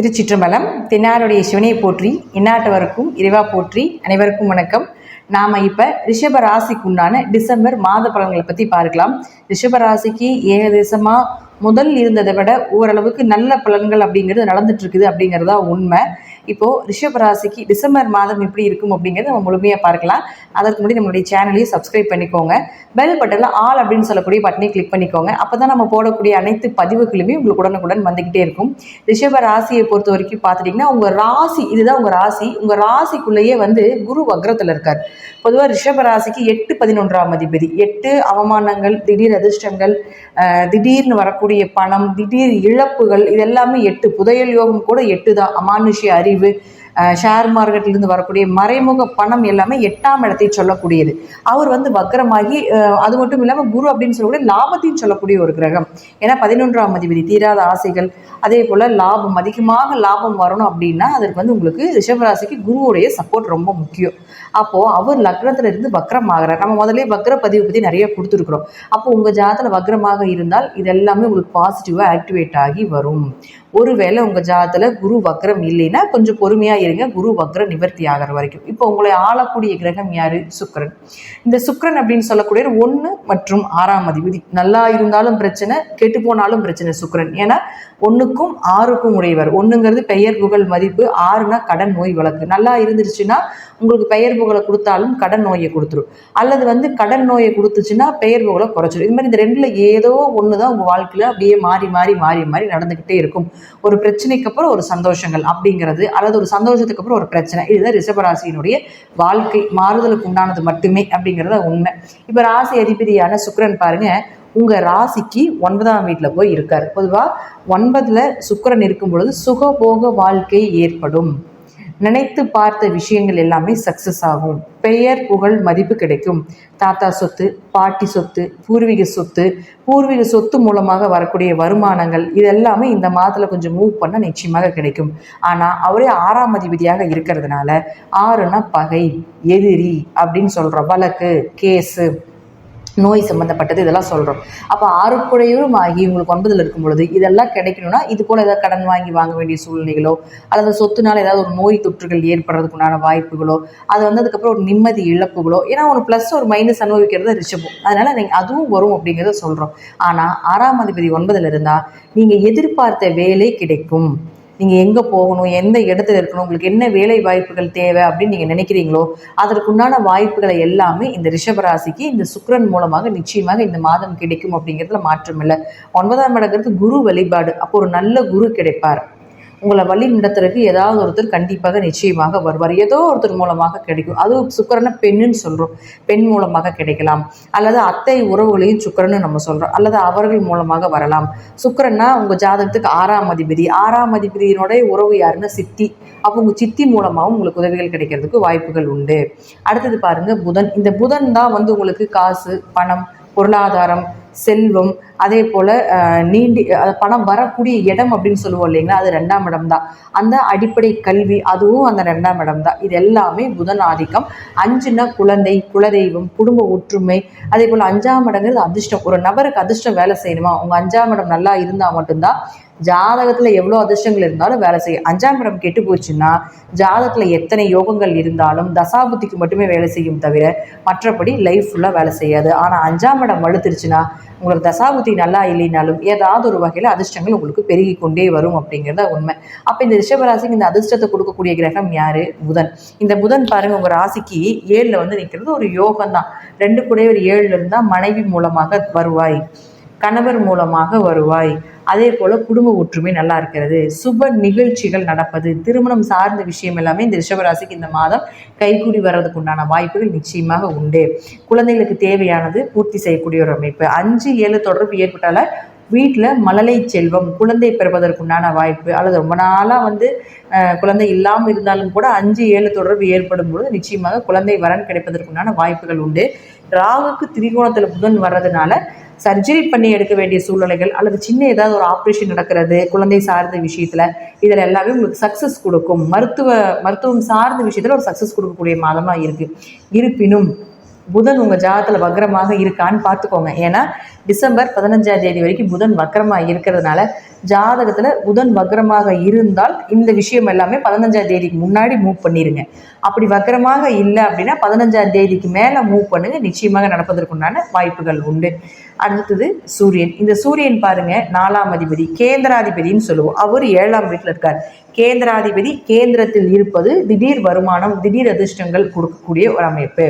திருச்சிற்றம்பலம் தென்னாருடைய சிவனை போற்றி இந்நாட்டவருக்கும் இறைவா போற்றி அனைவருக்கும் வணக்கம். நாம் இப்போ ரிஷப ராசிக்கு உண்டான டிசம்பர் மாத பலன்களை பற்றி பார்க்கலாம். ரிஷப ராசிக்கு ஏகதேசமாக முதல் இருந்ததை விட ஓரளவுக்கு நல்ல பலன்கள் அப்படிங்கிறது நடந்துட்டு இருக்குது அப்படிங்கிறதா உண்மை. இப்போது ரிஷப ராசிக்கு டிசம்பர் மாதம் எப்படி இருக்கும் அப்படிங்கிறத நம்ம முழுமையாக பார்க்கலாம். அதற்கு முன்னாடி நம்மளுடைய சேனலையும் சப்ஸ்கிரைப் பண்ணிக்கோங்க. பெல் பட்டனில் ஆல் அப்படின்னு சொல்லக்கூடிய பட்டனை கிளிக் பண்ணிக்கோங்க. அப்போ தான் நம்ம போடக்கூடிய அனைத்து பதிவுகளுமே உங்களுக்கு உடனுக்குடன் வந்துக்கிட்டே இருக்கும். ரிஷப ராசியை பொறுத்த வரைக்கும் பார்த்துட்டிங்கன்னா உங்கள் ராசி இதுதான் உங்கள் ராசி. உங்கள் ராசிக்குள்ளேயே வந்து குரு வக்ரத்தில் இருக்கார். பொதுவாக ரிஷப ராசிக்கு எட்டு பதினொன்றாம் அதிபதி. எட்டு அவமானங்கள் திடீர் அதிர்ஷ்டங்கள் திடீர்னு வரக்கூடிய பணம் திடீர் இழப்புகள் இது எல்லாமே எட்டு. புதையல் யோகம் கூட எட்டு தான் அமானுஷ்ய அறி அஹ், ஷேர் மார்க்கெட்லேருந்து வரக்கூடிய மறைமுக பணம் எல்லாமே எட்டாம் இடத்தை சொல்லக்கூடியது. அவர் வந்து வக்கரமாகி அது மட்டும் இல்லாமல் குரு அப்படின்னு சொல்லக்கூடிய லாபத்தையும் சொல்லக்கூடிய ஒரு கிரகம். ஏன்னா பதினொன்றாம் அதிபதி தீராத ஆசைகள் அதே போல் லாபம் அதிகமாக லாபம் வரணும் அப்படின்னா அதற்கு வந்து உங்களுக்கு ரிஷபராசிக்கு குருவுடைய சப்போர்ட் ரொம்ப முக்கியம். அப்போது அவர் லக்னத்தில் இருந்து வக்ரம் ஆகிறார் நம்ம முதலே வக்ர பதிவு பற்றி நிறைய கொடுத்துருக்குறோம். அப்போ உங்கள் ஜாதத்தில் வக்ரமாக இருந்தால் இது எல்லாமே உங்களுக்கு பாசிட்டிவாக ஆக்டிவேட் ஆகி வரும். ஒருவேளை உங்கள் ஜாதத்தில் குரு வக்ரம் இல்லைன்னா கொஞ்சம் பொறுமையாக இருங்க. குரு வக்ரம் நிவர்த்தி ஆகிற வரைக்கும். இப்போ உங்களை ஆளக்கூடிய கிரகம் யாரு? சுக்கரன். இந்த சுக்கரன் அப்படின்னு சொல்லக்கூடிய ஒன்று மற்றும் ஆறாம் அதிபதி. நல்லா இருந்தாலும் பிரச்சனை கெட்டு போனாலும் பிரச்சனை சுக்கிரன். ஏன்னா ஒன்றுக்கும் ஆறுக்கும் உடையவர். ஒன்றுங்கிறது பெயர் புகழ் மதிப்பு. ஆறுனா கடன் நோய் வழக்கு. நல்லா இருந்துருச்சுன்னா உங்களுக்கு பெயர் புகழை கொடுத்தாலும் கடன் நோயை கொடுத்துரும். அல்லது வந்து கடன் நோயை கொடுத்துச்சுன்னா பெயர் புகழை குறைச்சிடும் இது மாதிரி இந்த ரெண்டில் ஏதோ ஒன்று தான் உங்கள் வாழ்க்கையில் அப்படியே மாறி மாறி மாறி மாறி நடந்துக்கிட்டே இருக்கும். ஒரு பிரச்சனைக்கு அப்புறம் ஒரு சந்தோஷங்கள் அப்படிங்கிறது அல்லது ஒரு சந்தோஷத்துக்கு அப்புறம் ஒரு பிரச்சனை. இதுதான் ரிஷபராசியினுடைய வாழ்க்கை மாறுதலுக்கு உண்டானது மட்டுமே அப்படிங்கிறத உண்மை. இப்போ ராசி அதிபதியான சுக்கரன் பாருங்க உங்க ராசிக்கு ஒன்பதாம் வீட்டில் போய் இருக்கார். பொதுவாக ஒன்பதுல சுக்கரன் இருக்கும் பொழுது சுகபோக வாழ்க்கை ஏற்படும். நினைத்து பார்த்த விஷயங்கள் எல்லாமே சக்ஸஸ் ஆகும். பெயர் புகழ் மதிப்பு கிடைக்கும். தாத்தா சொத்து பாட்டி சொத்து பூர்வீக சொத்து பூர்வீக சொத்து மூலமாக வரக்கூடிய வருமானங்கள் இதெல்லாமே இந்த மாதத்தில் கொஞ்சம் மூவ் பண்ண நிச்சயமாக கிடைக்கும். ஆனால் அவரே ஆறாம் அதிபதியாக இருக்கிறதுனால ஆறுனா பகை எதிரி அப்படின்னு சொல்கிற வழக்கு கேஸு நோய் சம்மந்தப்பட்டது இதெல்லாம் சொல்கிறோம் அப்போ ஆறுக்குடையூரும் ஆகி உங்களுக்கு ஒன்பதில் இருக்கும் பொழுது இதெல்லாம் கிடைக்கணும்னா இது போல் ஏதாவது கடன் வாங்கி வாங்க வேண்டிய சூழ்நிலைகளோ அல்லது சொத்துனால ஏதாவது ஒரு நோய் தொற்றுகள் ஏற்படுறதுக்குண்டான வாய்ப்புகளோ அது வந்ததுக்கப்புறம் ஒரு நிம்மதி இழப்புகளோ ஏன்னா ஒரு ப்ளஸ் ஒரு மைனஸ் அனுபவிக்கிறது ரிஷபம் அதனால் நீங்கள் அதுவும் வரும் அப்படிங்கிறத சொல்கிறோம் ஆனால் ஆறாம் அதிபதி ஒன்பதில் இருந்தால் நீங்கள் எதிர்பார்த்த வேலை கிடைக்கும். நீங்கள் எங்கே போகணும் எந்த இடத்துல இருக்கணும் உங்களுக்கு என்ன வேலை வாய்ப்புகள் தேவை அப்படின்னு நீங்கள் நினைக்கிறீங்களோ அதற்குண்டான வாய்ப்புகளை எல்லாமே இந்த ரிஷபராசிக்கு இந்த சுக்கிரன் மூலமாக நிச்சயமாக இந்த மாதம் கிடைக்கும் அப்படிங்கிறதுல மாற்றம் இல்லை. ஒன்பதாம் இடங்கிறது குரு வழிபாடு. அப்போ ஒரு நல்ல குரு கிடைப்பார். உங்களை வழி நடத்துறதுக்கு ஏதாவது ஒருத்தர் கண்டிப்பாக நிச்சயமாக வருவார். ஏதோ ஒருத்தர் மூலமாக கிடைக்கும். அதுவும் சுக்கரனை பெண்ணுன்னு சொல்கிறோம் பெண் மூலமாக கிடைக்கலாம். அல்லது அத்தை உறவுகளையும் சுக்கரன்னு நம்ம சொல்கிறோம் அல்லது அவர்கள் மூலமாக வரலாம். சுக்கரன்னா உங்கள் ஜாதகத்துக்கு ஆறாம் அதிபதி. ஆறாம் அதிபதியினுடைய உறவு யாருன்னா சித்தி. அப்போ உங்கள் சித்தி மூலமாகவும் உங்களுக்கு உதவிகள் கிடைக்கிறதுக்கு வாய்ப்புகள் உண்டு. அடுத்தது பாருங்கள் புதன். இந்த புதன் தான் வந்து உங்களுக்கு காசு பணம் பொருளாதாரம் செல்வம் அதே போல் நீண்டி பணம் வரக்கூடிய இடம் அப்படின்னு சொல்லுவோம் இல்லைங்களா? அது ரெண்டாம் இடம் தான் அந்த அடிப்படை கல்வி அதுவும் அந்த ரெண்டாம் இடம் தான் இது எல்லாமே புதன் ஆதிக்கம். அஞ்சுனா குழந்தை குலதெய்வம் குடும்ப ஒற்றுமை. அதே போல் அஞ்சாம் இடங்கிறது அதிர்ஷ்டம். ஒரு நபருக்கு அதிர்ஷ்டம் வேலை செய்யணுமா? அவங்க அஞ்சாம் இடம் நல்லா இருந்தால் மட்டும்தான் ஜாதகத்தில் எவ்வளோ அதிர்ஷ்டங்கள் இருந்தாலும் வேலை செய்யும். அஞ்சாம் இடம் கெட்டு போச்சுன்னா ஜாதகத்தில் எத்தனை யோகங்கள் இருந்தாலும் தசாபுத்திக்கு மட்டுமே வேலை செய்யும் தவிர மற்றபடி லைஃப் ஃபுல்லாக வேலை செய்யாது. ஆனால் அஞ்சாம் இடம் வலுத்துருச்சுன்னா உங்களுக்கு தசாபுத்தி நல்லா இல்லைனாலும் ஏதாவது ஒரு வகையில் அதிர்ஷ்டங்கள் உங்களுக்கு பெருகி கொண்டே வரும் அப்படிங்கிறத உண்மை. அப்போ இந்த ரிஷபராசிக்கு இந்த அதிர்ஷ்டத்தை கொடுக்கக்கூடிய கிரகம் யாரு? புதன். இந்த புதன் பாருங்க உங்கள் ராசிக்கு ஏழில் வந்து நிற்கிறது ஒரு யோகம் தான் ரெண்டு கூட ஒரு ஏழில் இருந்தால் மனைவி மூலமாக வருவாய். கணவர் மூலமாக வருவாய். அதே போல் குடும்ப ஒற்றுமை நல்லா இருக்கிறது. சுப நிகழ்ச்சிகள் நடப்பது திருமணம் சார்ந்த விஷயம் எல்லாமே இந்த ரிஷபராசிக்கு இந்த மாதம் கைகூடி வர்றதுக்கு உண்டான வாய்ப்புகள் நிச்சயமாக உண்டு. குழந்தைகளுக்கு தேவையானது பூர்த்தி செய்யக்கூடிய ஒரு அமைப்பு. அஞ்சு ஏழு தொடர்பு ஏற்பட்டால வீட்டில் மழலை செல்வம் குழந்தை பிறப்பதற்குண்டான வாய்ப்பு அல்லது ரொம்ப நாளாக வந்து குழந்தை இல்லாமல் இருந்தாலும் கூட அஞ்சு ஏழு தொடர்பு ஏற்படும் பொழுது நிச்சயமாக குழந்தை வரன் கிடைப்பதற்குண்டான வாய்ப்புகள் உண்டு. ராகுக்கு திரிகோணத்தில் புதன் வர்றதுனால சர்ஜரி பண்ணி எடுக்க வேண்டிய சூழ்நிலைகள் அல்லது சின்ன ஏதாவது ஒரு ஆப்ரேஷன் நடக்கிறது குழந்தை சார்ந்த விஷயத்தில் இதில் எல்லாமே உங்களுக்கு சக்ஸஸ் கொடுக்கும். மருத்துவ மருத்துவம் சார்ந்த விஷயத்தில் ஒரு சக்ஸஸ் கொடுக்கக்கூடிய மாதமாக இருக்குது இருப்பினும் புதன் உங்கள் ஜாதகத்தில் வக்ரமாக இருக்கான்னு பார்த்துக்கோங்க. ஏன்னா டிசம்பர் பதினஞ்சாம் தேதி வரைக்கும் புதன் வக்ரமாக இருக்கிறதுனால ஜாதகத்தில் புதன் வக்ரமாக இருந்தால் இந்த விஷயம் எல்லாமே பதினஞ்சாம் தேதிக்கு முன்னாடி மூவ் பண்ணிடுங்க அப்படி வக்ரமாக இல்லை அப்படின்னா பதினஞ்சாம் தேதிக்கு மேலே மூவ் பண்ணுங்க. நிச்சயமாக நடப்பதற்குண்டான வாய்ப்புகள் உண்டு. அடுத்தது சூரியன். இந்த சூரியன் பாருங்க நாலாம் அதிபதி கேந்திராதிபதின்னு சொல்லுவோம். அவர் ஏழாம் வீட்டில் இருக்கார். கேந்திராதிபதி கேந்திரத்தில் இருப்பது திடீர் வருமானம் திடீர் அதிர்ஷ்டங்கள் கொடுக்கக்கூடிய ஒரு அமைப்பு.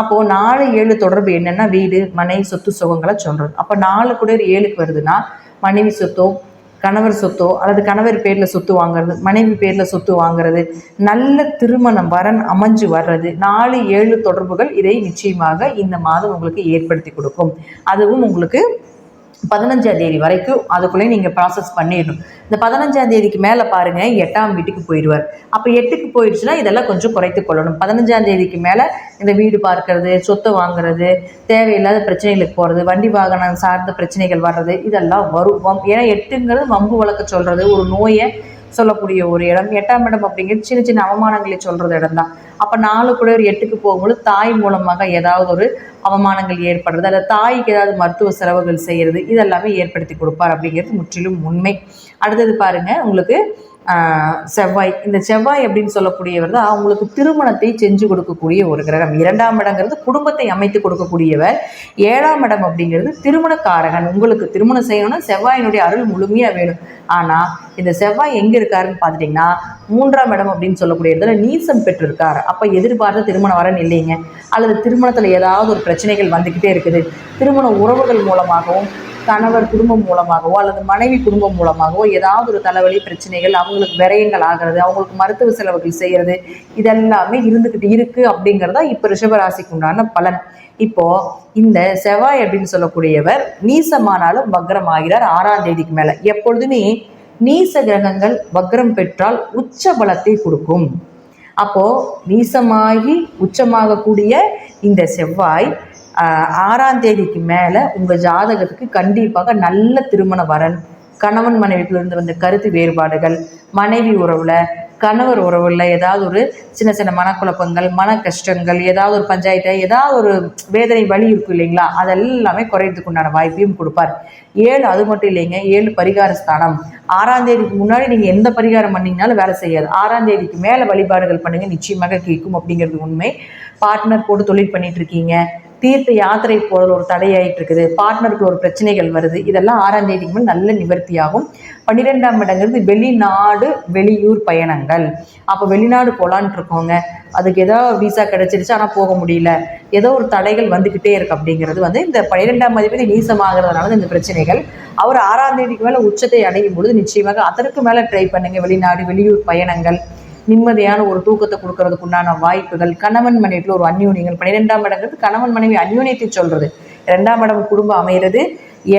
அப்போ நாலு ஏழு தொடர்பு என்னன்னா வீடு மனை சொத்து சுகங்களை சொல்றது. அப்போ நாலு கூட ஒரு ஏழுக்கு வருதுன்னா மனைவி சொத்தோ கணவர் சொத்தோ அல்லது கணவர் பேரில் சொத்து வாங்குறது மனைவி பேரில் சொத்து வாங்குறது நல்ல திருமணம் வரன் அமைஞ்சு வர்றது நாலு ஏழு தொடர்புகள் இதை நிச்சயமாக இந்த மாதம் உங்களுக்கு ஏற்படுத்தி கொடுக்கும். அதுவும் உங்களுக்கு பதினஞ்சாம் தேதி வரைக்கும் அதுக்குள்ளே நீங்கள் ப்ராசஸ் பண்ணிடணும். இந்த பதினஞ்சாம் தேதிக்கு மேலே பாருங்கள் எட்டாம் வீட்டுக்கு போயிடுவார். அப்போ எட்டுக்கு போயிடுச்சுன்னா இதெல்லாம் கொஞ்சம் குறைத்து கொள்ளணும். பதினஞ்சாம் தேதிக்கு மேலே இந்த வீடு பார்க்கறது சொத்தை வாங்குறது தேவையில்லாத பிரச்சனைகளுக்கு போகிறது வண்டி வாகனம் சார்ந்த பிரச்சனைகள் வர்றது இதெல்லாம் வரும். வம்- ஏன்னா எட்டுங்கிறது வம்பு வழக்க சொல்கிறது ஒரு நோயை சொல்லக்கூடிய ஒரு இடம். எட்டாம் இடம் அப்படிங்கிறது சின்ன சின்ன அவமானங்களை சொல்கிறது இடம் தான் அப்போ நாலு கூட ஒரு எட்டுக்கு போகும்போது தாய் மூலமாக ஏதாவது ஒரு அவமானங்கள் ஏற்படுறது அல்லது தாய்க்கு ஏதாவது மருத்துவ செலவுகள் செய்கிறது இதெல்லாமே ஏற்படுத்தி கொடுப்பார் அப்படிங்கிறது முற்றிலும் உண்மை. அடுத்தது பாருங்க உங்களுக்கு செவ்வாய் இந்த செவ்வாய் அப்படின்னு சொல்லக்கூடியவர் தான் அவங்களுக்கு திருமணத்தை செஞ்சு கொடுக்கக்கூடிய ஒரு கிரகம். இரண்டாம் இடங்கிறது குடும்பத்தை அமைத்து கொடுக்கக்கூடியவர். ஏழாம் இடம் அப்படிங்கிறது திருமணக்காரகன். உங்களுக்கு திருமணம் செய்யணும்னா செவ்வாயினுடைய அருள் முழுமையாக வேணும். ஆனால் இந்த செவ்வாய் எங்கே இருக்காருன்னு பார்த்துட்டிங்கன்னா மூன்றாம் இடம் அப்படின்னு சொல்லக்கூடிய இடத்துல நீசம் பெற்றிருக்கார். அப்போ எதிர்பார்த்த திருமணம் வரன் இல்லைங்க. அல்லது திருமணத்தில் ஏதாவது ஒரு பிரச்சனைகள் வந்துக்கிட்டே இருக்குது. திருமண உறவுகள் மூலமாகவும் கணவர் குடும்பம் மூலமாகவோ அல்லது மனைவி குடும்பம் மூலமாகவோ ஏதாவது ஒரு தலைவலி பிரச்சனைகள் அவங்களுக்கு விரயங்கள் ஆகிறது அவங்களுக்கு மருத்துவ செலவுகள் செய்கிறது இதெல்லாமே இருந்துக்கிட்டு இருக்குது அப்படிங்கிறதா இப்போ ரிஷபராசிக்கு உண்டான பலன். இப்போ இந்த செவ்வாய் அப்படின்னு சொல்லக்கூடியவர் நீசமானாலும் வக்ரம் ஆகிறார் ஆறாம் தேதிக்கு மேல. எப்பொழுதுமே நீச கிரகங்கள் வக்ரம் பெற்றால் உச்ச பலத்தை கொடுக்கும். அப்போ நீசமாகி உச்சமாகக்கூடிய இந்த செவ்வாய் ஆறாம் தேதிக்கு மேலே உங்கள் ஜாதகத்துக்கு கண்டிப்பாக நல்ல திருமண வரன் கணவன் மனைவிக்குள்ள வந்த கருத்து வேறுபாடுகள் மனைவி உறவில் கணவர் உறவில் ஏதாவது ஒரு சின்ன சின்ன மனக்குழப்பங்கள் மன கஷ்டங்கள் ஏதாவது ஒரு பஞ்சாயத்தை ஏதாவது ஒரு வேதனை வலி இருக்கும் இல்லைங்களா? அதெல்லாமே குறையறதுக்கு உண்டான வாய்ப்பையும் கொடுப்பார். ஏழு அது மட்டும் இல்லைங்க ஏழு பரிகார ஸ்தானம். ஆறாம் தேதிக்கு முன்னாடி நீங்கள் எந்த பரிகாரம் பண்ணீங்கனாலும் வேலை செய்யாது. ஆறாம் தேதிக்கு மேலே வழிபாடுகள் பண்ணுங்க நிச்சயமாக கேட்கும் அப்படிங்கிறது உண்மை. பார்ட்னர் போட்டு தொழில் பண்ணிட்டு இருக்கீங்க. தீர்த்த யாத்திரை போறது ஒரு தடையாயிட்டு இருக்குது பார்ட்னருக்கு ஒரு பிரச்சனைகள் வருது. இதெல்லாம் ஆறாம் தேதிக்கு மேல் நல்ல நிவர்த்தியாகும். பன்னிரெண்டாம் இடங்கிறது வெளிநாடு வெளியூர் பயணங்கள். அப்போ வெளிநாடு போகலான்ட்டு இருக்கோங்க அதுக்கு ஏதோ விசா கிடைச்சிருச்சு ஆனால் போக முடியல. ஏதோ ஒரு தடைகள் வந்துக்கிட்டே இருக்கு அப்படிங்கிறது வந்து இந்த பன்னிரெண்டாம் அதிபதி நீசமாகிறதுனால இந்த பிரச்சனைகள். அவர் ஆறாம் தேதிக்கு மேலே உச்சத்தை அடையும் பொழுது நிச்சயமாக அதற்கு மேலே ட்ரை பண்ணுங்க வெளிநாடு வெளியூர் பயணங்கள். நிம்மதியான ஒரு தூக்கத்தை கொடுக்கறதுக்கு உண்டான வாய்ப்புகள். கணவன் மனைவியில் ஒரு அந்யூனியங்கள். பன்னிரெண்டாம் இடங்கிறது கணவன் மனைவி அந்யூனியத்தை சொல்றது. ரெண்டாம் இடம் குடும்பம் அமைகிறது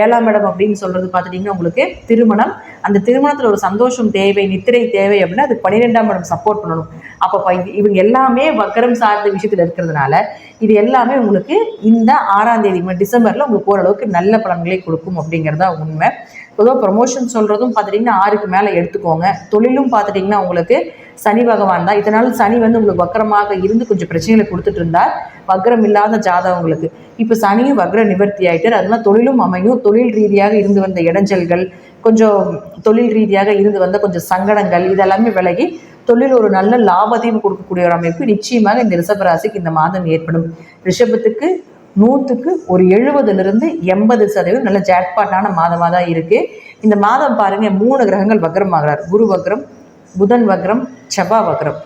ஏழாம் இடம் அப்படின்னு சொல்றது பார்த்துட்டிங்கன்னா உங்களுக்கு திருமணம். அந்த திருமணத்தில் ஒரு சந்தோஷம் தேவை நித்திரை தேவை அப்படின்னா அது பன்னிரெண்டாம் இடம் சப்போர்ட் பண்ணணும். அப்போ இவங்க எல்லாமே வக்கரம் சார்ந்த விஷயத்தில் இருக்கிறதுனால இது எல்லாமே உங்களுக்கு இந்த ஆறாம் தேதி டிசம்பரில் டிசம்பர்ல உங்களுக்கு ஓரளவுக்கு நல்ல பலன்களை கொடுக்கும் அப்படிங்கிறதா உண்மை. பொதுவாக ப்ரொமோஷன் சொல்கிறதும் பார்த்துட்டிங்கன்னா ஆறுக்கு மேலே எடுத்துக்கோங்க. தொழிலும் பார்த்துட்டிங்கன்னா உங்களுக்கு சனி பகவான் தான். இதனால் சனி வந்து உங்களுக்கு வக்கரமாக இருந்து கொஞ்சம் பிரச்சனைகளை கொடுத்துட்டு இருந்தார். வக்ரம் இல்லாத ஜாதகங்களுக்கு இப்போ சனியும் வக்ர நிவர்த்தி ஆயிட்டார். அதனால தொழிலும் அமையும். தொழில் ரீதியாக இருந்து வந்த இடைஞ்சல்கள் கொஞ்சம் தொழில் ரீதியாக இருந்து வந்த கொஞ்சம் சங்கடங்கள் இதெல்லாமே விலகி தொழில் ஒரு நல்ல லாபத்தையும் கொடுக்கக்கூடிய ஒரு அமைப்பு நிச்சயமாக இந்த ரிஷபராசிக்கு இந்த மாதம் ஏற்படும். ரிஷபத்துக்கு நூற்றுக்கு ஒரு எழுபதுலேருந்து எண்பது சதவீதம் நல்ல ஜாக்பாட்டான மாதமாக தான் இருக்குது இந்த மாதம் பாருங்கள் மூணு கிரகங்கள் வக்ரமாகிறார் குரு வக்ரம் புதன் வக்ரம் செவ்வா வக்ரம்.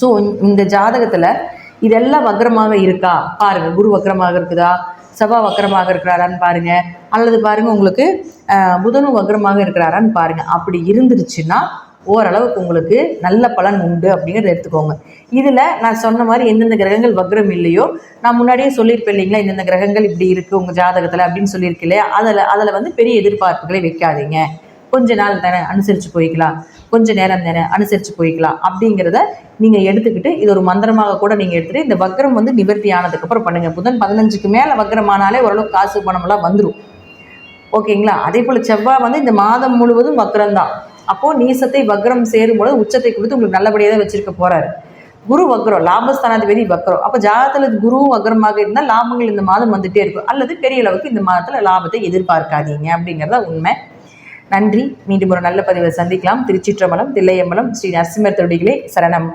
ஸோ இந்த ஜாதகத்தில் இதெல்லாம் வக்ரமாக இருக்கா? பாருங்கள் குரு வக்ரமாக இருக்குதா? செவ்வா வக்ரமாக இருக்கிறாரான்னு பாருங்க. அல்லது பாருங்க உங்களுக்கு புதனும் வக்ரமாக இருக்கிறாரான்னு பாருங்க. அப்படி இருந்துருச்சுன்னா ஓரளவுக்கு உங்களுக்கு நல்ல பலன் உண்டு அப்படிங்கிறத எடுத்துக்கோங்க. இதில் நான் சொன்ன மாதிரி எந்தெந்த கிரகங்கள் வக்ரம் இல்லையோ நான் முன்னாடியே சொல்லியிருப்பேன் இல்லைங்களா இந்தந்த கிரகங்கள் இப்படி இருக்குது உங்கள் ஜாதகத்தில் அப்படின்னு சொல்லியிருக்கேன் இல்லையா? அதில் அதில் வந்து பெரிய எதிர்பார்ப்புகளை வைக்காதீங்க. கொஞ்ச நாள் தானே அனுசரித்து போய்க்கலாம். கொஞ்ச நேரம் தானே அனுசரித்து போய்க்கலாம் அப்படிங்கிறத நீங்கள் எடுத்துக்கிட்டு இது ஒரு மந்திரமாக கூட நீங்கள் எடுத்துகிட்டு இந்த வக்ரம் வந்து நிவர்த்தி ஆனதுக்கப்புறம் பண்ணுங்கள் புதன் பதினஞ்சுக்கு மேலே வக்ரமானாலே ஓரளவுக்கு காசு பணமெல்லாம் வந்துடும் ஓகேங்களா? அதே போல் செவ்வாய் வந்து இந்த மாதம் முழுவதும் வக்ரம் தான் அப்போது நீசத்தை வக்ரம் சேரும் பொழுது உச்சத்தை கொடுத்து உங்களுக்கு நல்லபடியாக தான் வச்சிருக்க போறாரு. குரு வக்ரம் லாபஸ்தானாதிபதி வக்ரம். அப்போ ஜாதகத்தில் குருவும் வக்ரமாக இருந்தால் லாபங்கள் இந்த மாதம் வந்துட்டே இருக்கும். அல்லது பெரிய அளவுக்கு இந்த மாதத்தில் லாபத்தை எதிர்பார்க்காதீங்க அப்படிங்கிறத உண்மை. நன்றி. மீண்டும் ஒரு நல்ல பதிவை சந்திக்கலாம். திருச்சிற்றம்பலம் தில்லையம்பலம் ஸ்ரீ நரசிம்மர் தொடிகளே சரணம்.